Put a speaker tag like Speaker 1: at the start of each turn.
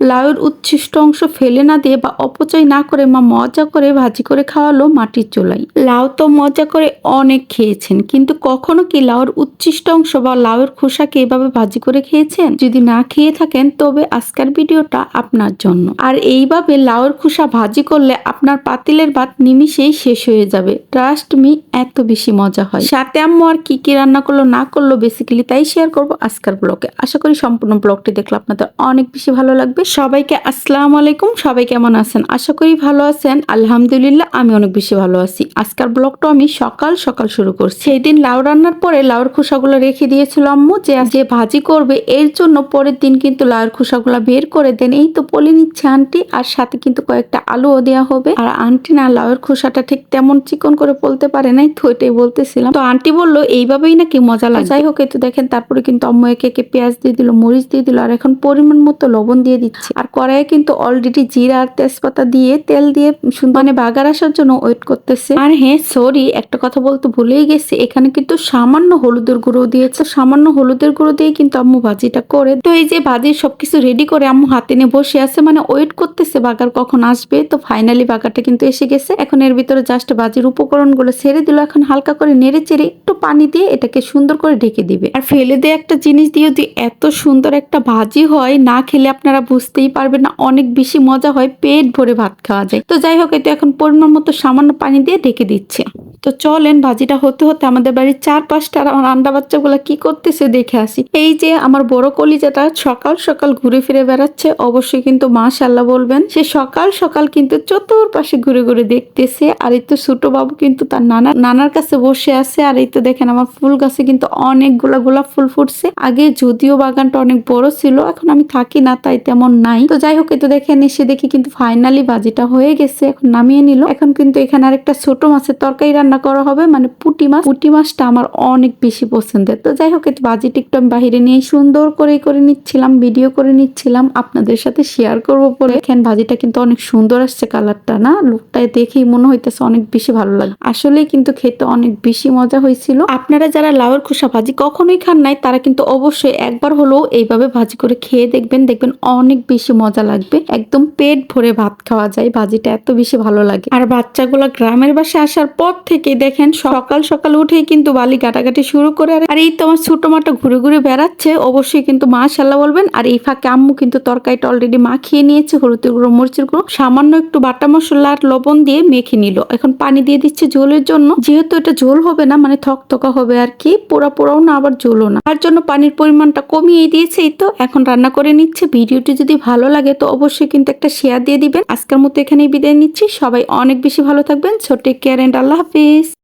Speaker 1: লাউয়ের উচ্ছিষ্ট অংশ ফেলে না দিয়ে বা অপচয় না করে মা মজা করে ভাজি করে খাওয়ালো মাটির চুলাই। লাউ তো মজা করে অনেক খেয়েছেন, কিন্তু কখনো কি লাউয়ের উচ্ছিষ্ট অংশ বা লাউয়ের খোসাকে এভাবে ভাজি করে খেয়েছেন? যদি না খেয়ে থাকেন, তবে আজকের ভিডিওটা আপনার জন্য। আর এইভাবে লাউয়ের খোসা ভাজি করলে আপনার পাতিলের ভাত নিমিশেই শেষ হয়ে যাবে। ট্রাস্ট মি এত বেশি মজা হয়। সাথে আম্মু আর কি কি রান্না করল, না করল বেসিক্যালি তাই শেয়ার করব আজকের ব্লগে আশা করি সম্পূর্ণ ব্লগটি দেখলে আপনাদের অনেক বেশি ভালো লাগবে। সবাইকে আসসালামু আলাইকুম। সবাই কেমন আছেন? আশা করি ভালো আছেন। আলহামদুলিল্লাহ, আমি অনেক বেশি ভালো আছি। আজকের ব্লগটা আমি সকাল সকাল শুরু করছি। সেই দিন লাউ রান্নার পরে লাউর খোসাগুলো রেখে দিয়েছিল আম্মু যে যে ভাজি করবে, এর জন্য পরের দিন কিন্তু লাউর খোসাগুলো বের করে দেন। এই তো বলে নিচ্ছে আন্টি, আর সাথে কিন্তু কয়েকটা আলুও দেওয়া হবে। আর আন্টি না লাউয়ের খোসাটা ঠিক তেমন চিকন করে বলতে পারে নাই, তো এটাই বলতেছিলাম। তো আন্টি বলল, এইভাবেই নাকি মজা লাগে? যাই হোক, এই তো দেখেন, তারপরে কিন্তু আম্মু একে একে পেঁয়াজ দিয়ে দিল, মরিচ দিয়ে দিল, আর এখন পরিমাণ মতো লবণ দিয়ে দিচ্ছে। আর কড়াইয়ে কিন্তু অলরেডি জিরা আর তেজপাতা দিয়ে তেল দিয়ে মানে বাগার আসার জন্য ওয়েট করতেছে। আর হ্যাঁ সরি একটা কথা বলতে ভুলেই গেছি। এখানে কিন্তু সামান্য হলুদের গুঁড়ো দিয়েছে। সামান্য হলুদের গুঁড়ো দিয়ে কিন্তু আম্মু ভাজিটা করে। তো এই যে ভাজির সবকিছু রেডি করে আম্মু হাতে নিয়ে বসে আছে মানে ওয়েট করতেছে বাগার কখন আসবে। তো ফাইনালি বাগারটা কিন্তু এসে গেছে। এখন এর ভিতরে জাস্ট ভাজির উপকরণগুলো ছেড়ে দিল। এখন হালকা করে নেড়ে চেড়ে একটু পানি দিয়ে এটাকে সুন্দর করে ঢেকে দিবে। আর ফেলে দিয়ে একটা জিনিস দিয়ে যদি এত সুন্দর একটা ভাজি হয়, না খেলে আপনারা বুঝতেই পারবে না, অনেক বেশি মজা হয় পেট ভরে ভাত খাওয়া যায়। তো যাই হোক এটা এখন পরিমাণ মতো সামান্য পানি দিয়ে ঢেকে দিচ্ছে। তো চলেন, ভাজিটা হতে হতে আমাদের বাড়ির চার পাঁচটা আমার আন্ডা বাচ্চাগুলো কি করতেছে দেখে আসি। এই যে আমার বড় কলিজাটা সকাল সকাল ঘুরে ফিরে বেড়াচ্ছে, অবশ্যই কিন্তু মা মাশাল্লাহ বলবেন, সে সকাল সকাল কিন্তু চতুর্পাশে ঘুরে ঘুরে দেখতেছে, আর এই তো ছোট বাবু কিন্তু তার নানা, নানার কাছে বসে আছে, আর এই তো দেখেন আমার ফুল গাছে কিন্তু অনেকগুলা গোলাপ ফুল ফুটছে। আগে যদিও বাগানটা অনেক বড় ছিল, এখন আমি থাকি না, তাই তেমন নাই। তো যাই হোক, এই তো দেখেন, এসে দেখি কিন্তু ফাইনালি ভাজিটা হয়ে গেছে, এখন নামিয়ে নিল। এখন কিন্তু এখানে আরেকটা ছোট মাছের তরকারি রান্না করা হবে মানে পুটি মাছ। পুটি মাছটা আমার অনেক বেশি পছন্দের। তো যাই হোক বাজিটা একটু আমি বাহিরে নিয়ে সুন্দর করে করে নিচ্ছিলাম ভিডিও করে নিচ্ছিলাম। আপনাদের সাথে শেয়ার করব বলে। দেখেন, ভাজিটা কিন্তু অনেক সুন্দর আসছে কালারটা না? লুকটায় দেখেই মনে হইতেছে অনেক বেশি ভালো লাগে আসলেই কিন্তু খেতে অনেক বেশি মজা হয়েছিল। আপনারা যারা লাউয়ের খোসা ভাজি কখনোই খান নাই, তারা কিন্তু অবশ্যই একবার হলেও এইভাবে ভাজি করে খেয়ে দেখবেন দেখবেন অনেক বেশি মজা লাগবে। একদম পেট ভরে ভাত খাওয়া যায়, ভাজিটা এত বেশি ভালো লাগে। আর বাচ্চাগুলো গ্রামের বাসায় আসার পর থেকে দেখেন সকাল সকাল উঠেই কিন্তু বালি কাটাকাটি শুরু করে আর এই তো আমার ছোট মাটা ঘুরে ঘুরে বেড়াচ্ছে। অবশ্যই কিন্তু মা মাশাল্লাহ বলবেন। আর এই ফাঁকে আম্মু কিন্তু তরকারিটা অলরেডি মাখিয়ে নিয়েছে হলুদের গুঁড়ো, মরিচের গুঁড়ো, সামান্য একটু বাটা মশলা আর লবণ দিয়ে মেখে নিল। এখন পানি দিয়ে দিচ্ছে ঝোলের জন্য। যেহেতু এটা ঝোল হবে না মানে থকথকা হবে আর কি, পোড়া পোড়াও না, আবার ঝোলও না। তার জন্য পানির পরিমাণটা কমিয়ে দিয়েছে এই তো। এখন রান্না করে নিচ্ছে। ভিডিওটি যদি ভালো লাগে তো অবশ্যই কিন্তু একটা শেয়ার দিয়ে দিবেন। আজকের মতো এখানেই বিদায় নিচ্ছি। সবাই অনেক বেশি ভালো থাকবেন। ছোট কেয়ার অ্যান্ড আল্লাহ হাফিজ। guys.